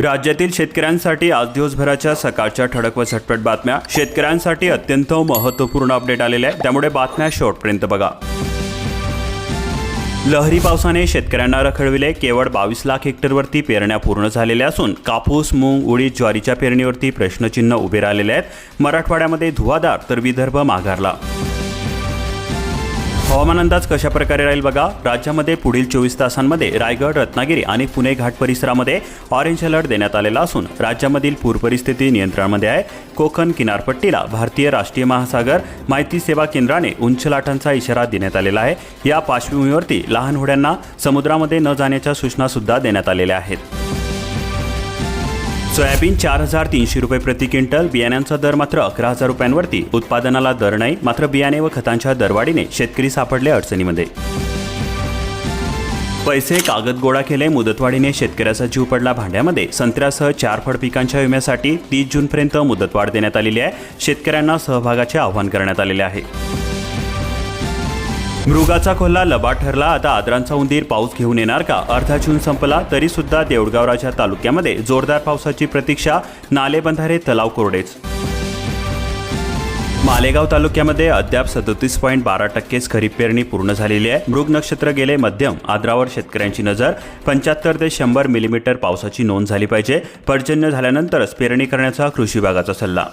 राज्यातील शेतकऱ्यांसाठी आज दिवसभराच्या सकाळच्या ठळक व झटपट बातम्या. शेतकऱ्यांसाठी अत्यंत महत्त्वपूर्ण अपडेट आलेले आहे त्यामुळे बातम्या शेवटपर्यंत बघा. लहरी पावसाने शेतकऱ्यांना रखडविले. केवळ बावीस लाख हेक्टरवरती पेरण्या पूर्ण झालेल्या असून कापूस मूग उडीद ज्वारीच्या पेरणीवरती प्रश्नचिन्ह उभे राहिलेले आहेत. मराठवाड्यामध्ये धुवाधार तर विदर्भ माघारला. हवामान अंदाज कशा प्रकारे राहील बघा? राज्यामध्ये पुढील चोवीस तासांमध्ये रायगड रत्नागिरी आणि पुणे घाट परिसरामध्ये ऑरेंज अलर्ट देण्यात आलेला असून राज्यामधील पूर परिस्थिती नियंत्रणामध्ये आहे. कोकण किनारपट्टीला भारतीय राष्ट्रीय महासागर माहिती सेवा केंद्राने उंच लाटांचा इशारा देण्यात आलेला आहे. या पार्श्वभूमीवरती लहान होड्यांना समुद्रामध्ये न जाण्याच्या सूचना सुद्धा देण्यात आलेल्या आहेत. सोयाबीन चार हजार तीनशे रुपये प्रति क्विंटल बियाण्यांचा दर मात्र अकरा हजार रुपयांवरती. उत्पादनाला दर नाही मात्र बियाणे व खतांच्या दरवाढीने शेतकरी सापडले अडचणीमध्ये. पैसे कागद गोळा केले मुदतवाढीने शेतकऱ्याचा जीव पडला भांड्यामध्ये. संत्र्यासह चार फळ पिकांच्या विम्यासाठी तीस जूनपर्यंत मुदतवाढ देण्यात आलेली आहे. शेतकऱ्यांना सहभागाचे आवाहन करण्यात आलेले आहे. मृगाचा खोल्ला लबा ठरला. आता आदरांचा उंदीर पाऊस घेऊन येणार का? अर्धा जून संपला तरी सुद्धा देऊळगावराच्या तालुक्यामध्ये जोरदार पावसाची प्रतीक्षा. नालेबंधारे तलाव कोरडेच. मालेगाव तालुक्यामध्ये अद्याप सदोतीस पॉईंट बारा टक्केच खरीप पेरणी पूर्ण झालेली आहे. मृग नक्षत्र गेले मध्यम आद्रावर शेतकऱ्यांची नजर. पंच्याहत्तर ते शंभर मिलीमीटर पावसाची नोंद झाली पाहिजे. पर्जन्य झाल्यानंतरच पेरणी करण्याचा कृषी विभागाचा सल्ला.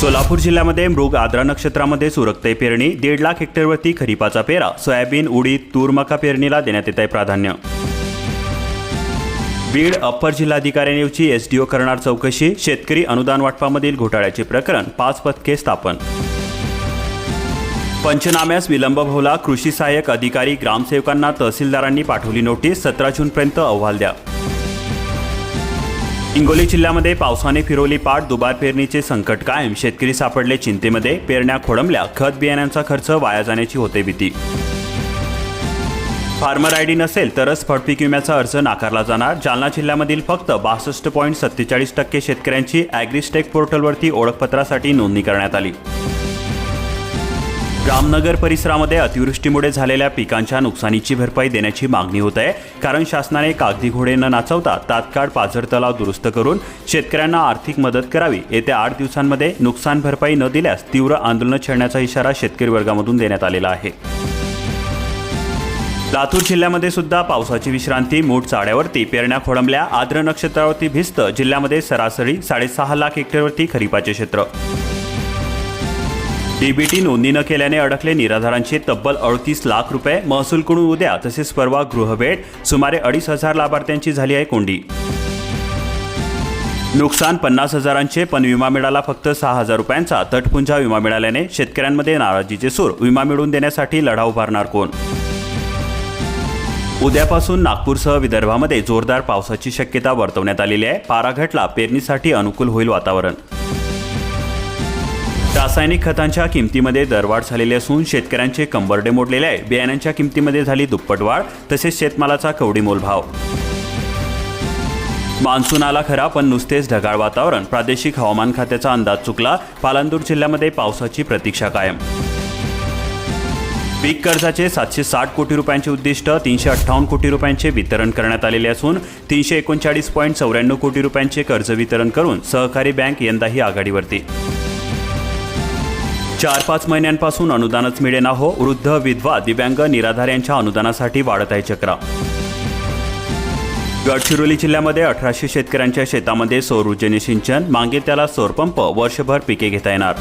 सोलापूर जिल्ह्यामध्ये मृग आद्रा नक्षत्रामध्ये सुरकते पेरणी दीड लाख हेक्टरवरती खरीपाचा पेरा सोयाबीन उडीद तूर मका पेरणीला देण्यात येत आहे प्राधान्य. बीड अप्पर जिल्हाधिकाऱ्यांऐवजी एसडीओ करणार चौकशी शेतकरी अनुदान वाटपामधील घोटाळ्याचे प्रकरण पाच पथके स्थापन. पंचनाम्यास विलंब भवला कृषी सहाय्यक अधिकारी ग्रामसेवकांना तहसीलदारांनी पाठवली नोटीस सतरा जूनपर्यंत अहवाल द्या. हिंगोली जिल्ह्यामध्ये पावसाने फिरवली पाठ दुबार पेरणीचे संकट कायम. शेतकरी सापडले चिंतेमध्ये. पेरण्या खोडंबल्या. खत बियाण्यांचा खर्च वाया जाण्याची होते भीती. फार्मर आय डी नसेल तरच फळपीक विम्याचा अर्ज नाकारला जाणार. जालना जिल्ह्यामधील फक्त बासष्ट पॉईंट सत्तेचाळीस टक्के शेतकऱ्यांची ॲग्रिस्टेक पोर्टलवरती ओळखपत्रासाठी नोंदणी करण्यात आली. रामनगर परिसरामध्ये अतिवृष्टीमुळे झालेल्या पिकांच्या नुकसानीची भरपाई देण्याची मागणी होत आहे. कारण शासनाने कागदी घोडे न नाचवता तात्काळ पाझर तलाव दुरुस्त करून शेतकऱ्यांना आर्थिक मदत करावी. येत्या आठ दिवसांमध्ये नुकसान भरपाई न दिल्यास तीव्र आंदोलन छेडण्याचा इशारा शेतकरी वर्गामधून देण्यात आलेला आहे. लातूर जिल्ह्यामध्ये सुद्धा पावसाची विश्रांती मूठ चाड्यावरती पेरण्या खोळंबल्या आद्र नक्षत्रावरती भिस्त जिल्ह्यामध्ये सरासरी साडेसहा लाख हेक्टरवरती खरीपाचे क्षेत्र डीबीटी नोंदणी न केल्याने अडकले निराधारांचे तब्बल अडतीस लाख रुपये महसूलकडून उद्या तसेच परवा गृहभेट सुमारे अडीच हजार लाभार्थ्यांची झाली आहे कोंडी. नुकसान पन्नास हजारांचे पण विमा मिळाला फक्त सहा हजार रुपयांचा. तटपुंजा विमा मिळाल्याने शेतकऱ्यांमध्ये नाराजीचे सूर विमा मिळवून देण्यासाठी लढा उभारणार कोण? उद्यापासून नागपूरसह विदर्भामध्ये जोरदार पावसाची शक्यता वर्तवण्यात आलेली आहे. पाराघटला पेरणीसाठी अनुकूल होईल वातावरण. रासायनिक खतांच्या किमतीमध्ये दरवाढ झालेली असून शेतकऱ्यांचे कंबरडे मोडलेले आहे. बियाण्यांच्या किमतीमध्ये झाली दुप्पट वाढ तसेच शेतमालाचा कवडी मोलभाव. मान्सून आला खरा पण नुसतेच ढगाळ वातावरण. प्रादेशिक हवामान खात्याचा अंदाज चुकला पालांदूर जिल्ह्यामध्ये पावसाची प्रतीक्षा कायम. पीक कर्जाचे सातशे साठ कोटी रुपयांचे उद्दिष्ट तीनशे अठ्ठावन्न कोटी रुपयांचे वितरण करण्यात आलेले असून तीनशे एकोणचाळीस पॉईंट चौऱ्याण्णव कोटी रुपयांचे कर्ज वितरण करून सहकारी बँक यंदाही आघाडीवरती. चार पाच महिन्यांपासून अनुदानच मिळेना हो वृद्ध विधवा दिव्यांग निराधार यांच्या अनुदानासाठी वाढत आहे चक्रा. गडचिरोली जिल्ह्यामध्ये अठराशे शेतकऱ्यांच्या शेतामध्ये सौर ऊर्जेने सिंचन मागे त्याला सौरपंप वर्षभर पिके घेता येणार.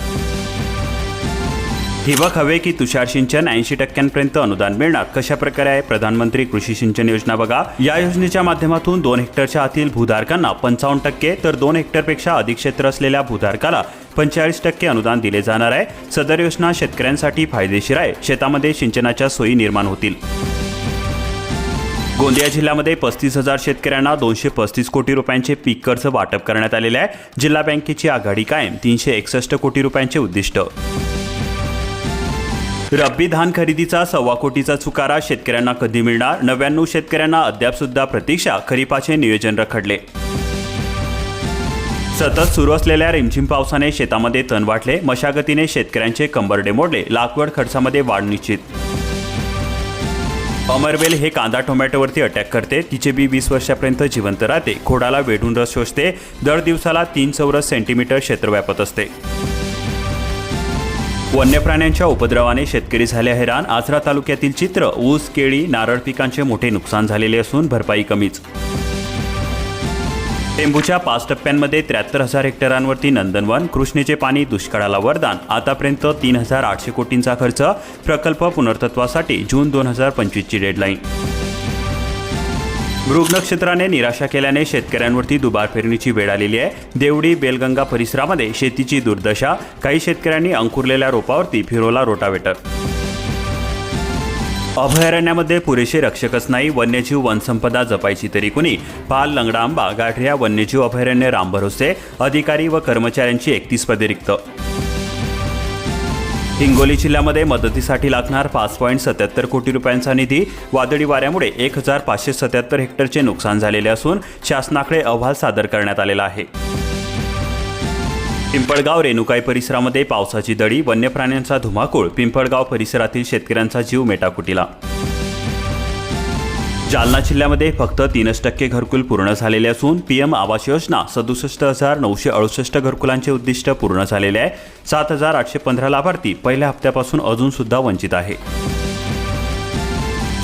ठिबक हवे की तुषार सिंचन ऐंशी टक्क्यांपर्यंत अनुदान मिळणार. कशा प्रकारे आहे? प्रधानमंत्री कृषी सिंचन योजना बघा. या योजनेच्या माध्यमातून दोन हेक्टरच्या आतील भूधारकांना पंचावन्न टक्के तर दोन हेक्टरपेक्षा अधिक क्षेत्र असलेल्या भूधारकाला पंचेचाळीस टक्के अनुदान दिले जाणार आहे. सदर योजना शेतकऱ्यांसाठी फायदेशीर आहे. शेतामध्ये सिंचनाच्या सोयी निर्माण होतील. गोंदिया जिल्ह्यामध्ये पस्तीस हजार शेतकऱ्यांना दोनशे पस्तीस कोटी रुपयांचे पीक कर्ज वाटप करण्यात आलेले आहे. जिल्हा बँकेची आघाडी कायम. तीनशे एकसष्ट कोटी रुपयांचे उद्दिष्ट. रब्बी धान खरेदीचा सव्वा कोटीचा चुकारा शेतकऱ्यांना कधी मिळणार? नव्याण्णव शेतकऱ्यांना अद्याप सुद्धा प्रतीक्षा खरीपाचे नियोजन रखडले. सतत सुरू असलेल्या रिमझिम पावसाने शेतामध्ये तण वाटले मशागतीने शेतकऱ्यांचे कंबरडे मोडले लागवड खर्चामध्ये वाढ निश्चित. अमरवेल हे कांदा टोमॅटोवरती अटॅक करते तिचे बी वीस वर्षापर्यंत जिवंत राहते खोडाला वेढून रस शोषते दर दिवसाला तीन चौरस सेंटीमीटर क्षेत्र व्यापत असते. वन्य प्राण्यांच्या उपद्रवाने शेतकरी झाले हैराण आजरा तालुक्यातील चित्र ऊस केळी नारळ पिकांचे मोठे नुकसान झालेले असून भरपाई कमीच. टेंबूच्या पाच टप्प्यांमध्ये त्र्याहत्तर हजार हेक्टरांवरती नंदनवन कृष्णेचे पाणी दुष्काळाला वरदान. आतापर्यंत तीन हजार आठशे कोटींचा खर्च. प्रकल्प पुनर्तत्वासाठी जून दोन हजार पंचवीसची डेडलाईन. मृग नक्षत्राने निराशा केल्याने शेतकऱ्यांवरती दुबार पेरणीची वेळ आलेली आहे. देवडी बेलगंगा परिसरामध्ये शेतीची दुर्दशा. काही शेतकऱ्यांनी अंकुरलेल्या रोपावरती फिरवला रोटावेटर. अभयारण्यामध्ये पुरेसे रक्षकच नाही. वन्यजीव वनसंपदा जपायची तरी कुणी. पाल लंगडा आंबा गाठऱ्या वन्यजीव अभयारण्य रामभरोसे. अधिकारी व कर्मचाऱ्यांची एकतीस पदे रिक्त. हिंगोली जिल्ह्यामध्ये मदतीसाठी लागणार पाच पॉईंट सत्याहत्तर कोटी रुपयांचा निधी. वादळी वाऱ्यामुळे एक हजार पाचशे सत्याहत्तर हेक्टरचे नुकसान झालेले असून शासनाकडे अहवाल सादर करण्यात आलेला आहे. पिंपळगाव रेणुकाई परिसरामध्ये पावसाची दडी वन्य प्राण्यांचा धुमाकूळ पिंपळगाव परिसरातील शेतकऱ्यांचा जीव मेटाकुटीला. जालना जिल्ह्यामध्ये फक्त तीनच टक्के घरकुल पूर्ण झालेले असून पी एम आवास योजना सदुसष्ट हजार नऊशे अडुसष्ट घरकुलांचे उद्दिष्ट पूर्ण झालेले आहे. सात हजार आठशे पंधरा लाभार्थी पहिल्या हप्त्यापासून अजून सुद्धा वंचित आहे.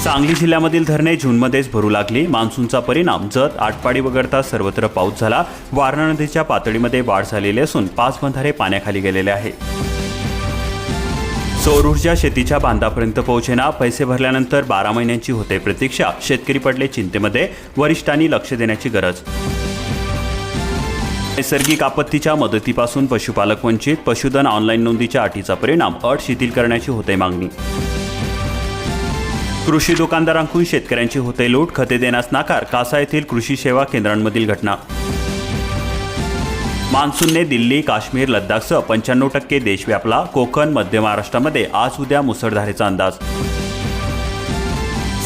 सांगली जिल्ह्यामधील धरणे जूनमध्येच भरू लागली. मान्सूनचा परिणाम जत आटपाडी वगळता सर्वत्र पाऊस झाला. वारणा नदीच्या पातळीमध्ये वाढ झालेली असून पाच बंधारे पाण्याखाली गेलेले आहे. सौर ऊर्जा शेतीच्या बांधापर्यंत पोहोचेना. पैसे भरल्यानंतर बारा महिन्यांची होते प्रतीक्षा. शेतकरी पडले चिंतेमध्ये. वरिष्ठांनी लक्ष देण्याची गरज. नैसर्गिक आपत्तीच्या मदतीपासून पशुपालक वंचित. पशुधन ऑनलाईन नोंदीच्या अटीचा परिणाम. अट शिथिल करण्याची होते मागणी. कृषी दुकानदारांकडून शेतकऱ्यांची होते लूट. खते देण्यास नाकार. कासा येथील कृषी सेवा केंद्रांमधील घटना. मान्सूनने दिल्ली काश्मीर लद्दाखसह पंच्याण्णव टक्के देश व्यापला कोकण मध्य महाराष्ट्रामध्ये आज उद्या मुसळधारेचा अंदाज.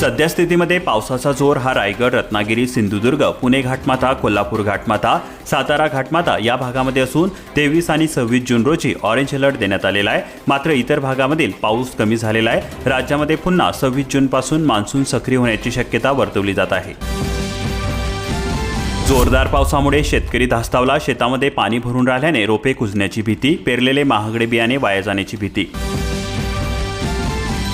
सद्यस्थितीमध्ये पावसाचा जोर हा रायगड रत्नागिरी सिंधुदुर्ग पुणे घाटमाथा कोल्हापूर घाटमाथा सातारा घाटमाथा या भागामध्ये असून तेवीस आणि सव्वीस जून रोजी ऑरेंज अलर्ट देण्यात आलेला आहे. मात्र इतर भागामधील पाऊस कमी झालेला आहे. राज्यामध्ये पुन्हा सव्वीस जूनपासून मान्सून सक्रिय होण्याची शक्यता वर्तवली जात आहे. जोरदार पावसामुळे शेतकरी धास्तावला. शेतामध्ये पाणी भरून राहिल्याने रोपे कुजण्याची भीती पेरलेले महागडे बियाणे वाया जाण्याची भीती.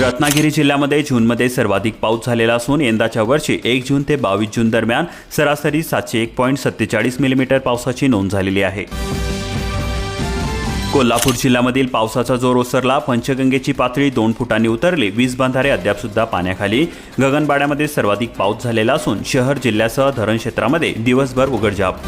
रत्नागिरी जिल्ह्यामध्ये जूनमध्ये सर्वाधिक पाऊस झालेला असून यंदाच्या वर्षी एक जून ते बावीस जून दरम्यान सरासरी सातशे एक पॉईंट सत्तेचाळीस मिलीमीटर पावसाची नोंद झालेली आहे. कोल्हापूर जिल्ह्यामधील पावसाचा जोर ओसरला. पंचगंगेची पातळी दोन फुटांनी उतरली. वीज बंधारे अद्याप सुद्धा पाण्याखाली. गगनबाड्यामध्ये सर्वाधिक पाऊस झालेला असून शहर जिल्ह्यासह धरण क्षेत्रामध्ये दिवसभर उघडझाप.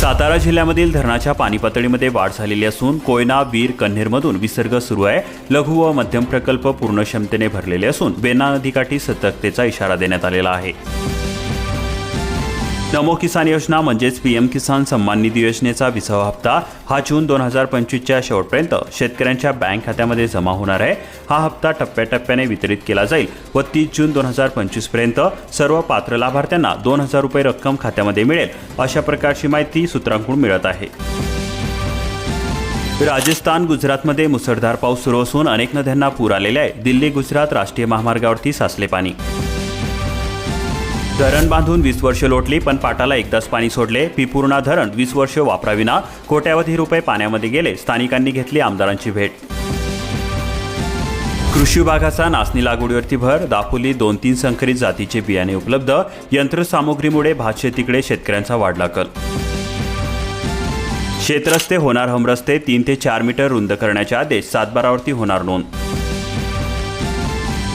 सातारा जिल्ह्यामधील धरणाच्या पाणी पातळीमध्ये वाढ झालेली असून कोयना वीर कन्हेरमधून विसर्ग सुरू आहे. लघु व मध्यम प्रकल्प पूर्ण क्षमतेने भरलेले असून वेना नदीकाठी सतर्कतेचा इशारा देण्यात आलेला आहे. नमो किसान योजना म्हणजेच पीएम किसान सन्मान निधी योजनेचा विसावा हप्ता हा जून दोन हजार पंचवीसच्या शेवटपर्यंत शेतकऱ्यांच्या बँक खात्यामध्ये जमा होणार आहे. हा हप्ता टप्प्याटप्प्याने वितरित केला जाईल व तीस जून दोन हजार पंचवीसपर्यंत सर्व पात्र लाभार्थ्यांना दोन हजार रुपये रक्कम खात्यामध्ये मिळेल. अशा प्रकारची माहिती सूत्रांकडून मिळत आहे. राजस्थान गुजरातमध्ये मुसळधार पाऊस सुरू असून अनेक नद्यांना पूर आलेले आहे. दिल्ली गुजरात राष्ट्रीय महामार्गावरती साचले पाणी. धरण बांधून वीस वर्ष लोटली पण पाटाला एकदाच पाणी सोडले. पिपूर्णा धरण वीस वर्ष वापराविना. कोट्यावधी रुपये पाण्यामध्ये गेले. स्थानिकांनी घेतली आमदारांची भेट. कृषी विभागाचा नाचणी लागवडीवरती भर. दापोली दोन तीन संकरित जातीचे बियाणे उपलब्ध. यंत्रसामुग्रीमुळे भात शेतीकडे शेतकऱ्यांचा वाढला कल. शेतरस्ते होणार हमरस्ते. तीन ते चार मीटर रुंद करण्याचे आदेश सातबारावरती होणार नोंद.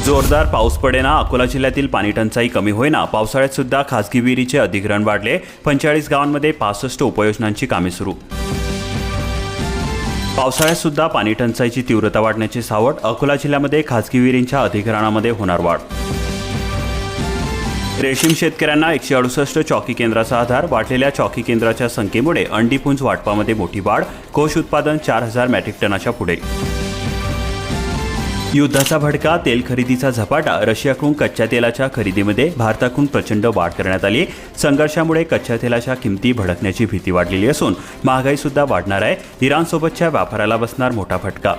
जोरदार पाऊस पडेना. अकोला जिल्ह्यातील पाणी टंचाई कमी होईना. पावसाळ्यात सुद्धा खासगी विहिरीचे अधिग्रहण वाढले. पंचेचाळीस गावांमध्ये पासष्ट उपयोजनांची कामे सुरू. पावसाळ्यात सुद्धा पाणी टंचाईची तीव्रता वाढण्याची सावट अकोला जिल्ह्यामध्ये खासगी विहिरींच्या अधिग्रहणामध्ये होणार वाढ. रेशीम शेतकऱ्यांना एकशे अडुसष्ट चौकी केंद्राचा आधार. वाढलेल्या चौकी केंद्राच्या संख्येमुळे अंडीपुंज वाटपामध्ये मोठी वाढ. कोष उत्पादन चार हजार मॅट्रिक टनाच्या पुढे. युद्धाचा भडका तेल खरेदीचा झपाटा रशियाकडून कच्च्या तेलाच्या खरेदीमध्ये भारताकडून प्रचंड वाढ करण्यात आली. संघर्षामुळे कच्च्या तेलाच्या किमती भडकण्याची भीती वाढलेली असून महागाई सुद्धा वाढणार आहे. इराणसोबतच्या व्यापाराला बसणार मोठा फटका.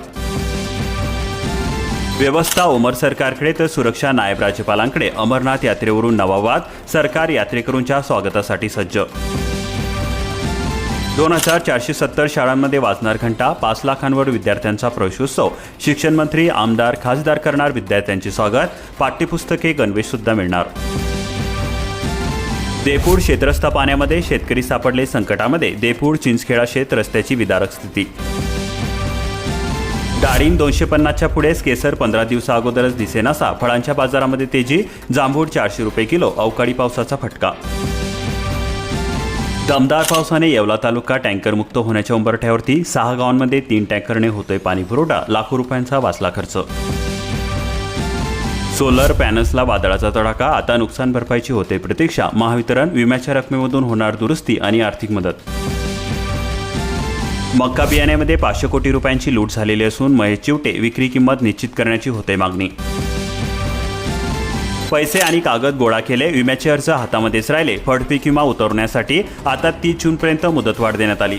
व्यवस्था उमर सरकारकडे तर सुरक्षा नायब राज्यपालांकडे अमरनाथ यात्रेवरून नवा वाद सरकार यात्रेकरूंच्या स्वागतासाठी सज्ज दोन हजार चारशे सत्तर शाळांमध्ये वाचणार घंटा पाच लाखांवर विद्यार्थ्यांचा प्रवेशोत्सव. शिक्षण मंत्री आमदार खासदार करणार विद्यार्थ्यांचे स्वागत. पाठ्यपुस्तके गणवेश सुद्धा मिळणार. देपूड क्षेत्रस्थ पाण्यामध्ये शेतकरी सापडले संकटामध्ये. देपूड चिंचखेडा शेत रस्त्याची विदारक स्थिती. डाळिंब दोनशे पन्नासच्या पुढेच केसर पंधरा दिवसा अगोदरच दिसेनासा. फळांच्या बाजारामध्ये तेजी. जांभूळ चारशे रुपये किलो. अवकाळी पावसाचा फटका. दमदार पावसाने येवला तालुका टँकरमुक्त होण्याच्या उंबरठ्यावरती सहा गावांमध्ये तीन टँकरने होतोय पाणी पुरवठा लाखो रुपयांचा वाचला खर्च. सोलर पॅनल्सला वादळाचा तडाखा आता नुकसान भरपाईची होते प्रतीक्षा महावितरण विम्याच्या रकमेमधून होणार दुरुस्ती आणि आर्थिक मदत. मक्का बियाण्यामध्ये पाचशे कोटी रुपयांची लूट झालेली असून महेश चिवटे विक्री किंमत निश्चित करण्याची होते मागणी. पैसे आणि कागद गोळा केले विम्याचे अर्ज हातामध्येच राहिले. फडपीक विमा उतरवण्यासाठी आता तीस जूनपर्यंत मुदतवाढ देण्यात आली.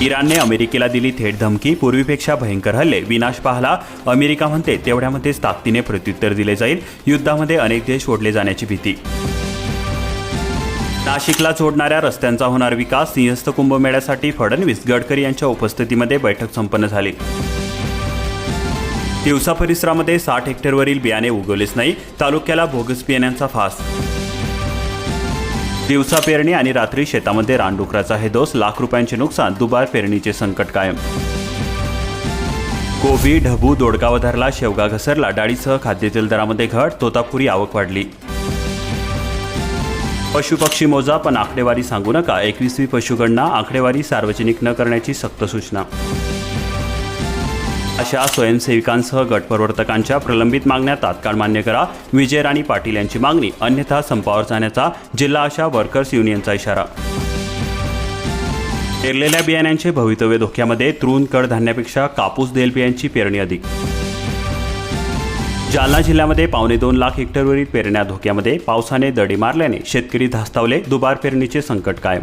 इराणने अमेरिकेला दिली थेट धमकी पूर्वीपेक्षा भयंकर हल्ले. विनाश पाहला अमेरिका म्हणते तेवढ्यामध्येच ताकदीने प्रत्युत्तर दिले जाईल. युद्धामध्ये अनेक देश ओढले जाण्याची भीती. नाशिकला जोडणाऱ्या रस्त्यांचा होणार विकास सिंहस्थ कुंभमेळ्यासाठी फडणवीस गडकरी यांच्या उपस्थितीमध्ये बैठक संपन्न झाली. दिवसा परिसरामध्ये साठ हेक्टरवरील बियाणे उगवलेच नाही. तालुक्याला बोगस बियाण्यांचा फास. दिवसा पेरणी आणि रात्री शेतामध्ये रानडुकराचा हे दोष लाख रुपयांचे नुकसान दुबार पेरणीचे संकट कायम. कोबी ढबू दोडगाव धरला शेवगा घसरला डाळीसह खाद्यतेल दरामध्ये घट तोतापुरी आवक वाढली. पशुपक्षी मोजा पण आकडेवारी सांगू नका. एकवीसवी पशुगणना आकडेवारी सार्वजनिक न करण्याची सक्त सूचना. अशा स्वयंसेविकांसह गटप्रवर्तकांच्या प्रलंबित मागण्या तात्काळ मान्य करा. विजय राणी पाटील यांची मागणी अन्यथा संपावर जाण्याचा जिल्हा आशा वर्कर्स युनियनचा इशारा. पेरलेल्या बियाण्यांचे भवितव्य धोक्यामध्ये तृण कडधान्यापेक्षा कापूस देल बियांची पेरणी अधिक. जालना जिल्ह्यामध्ये पावणे दोन लाख हेक्टरवरील पेरण्या धोक्यामध्ये पावसाने दडी मारल्याने शेतकरी धास्तावले. दुबार पेरणीचे संकट कायम.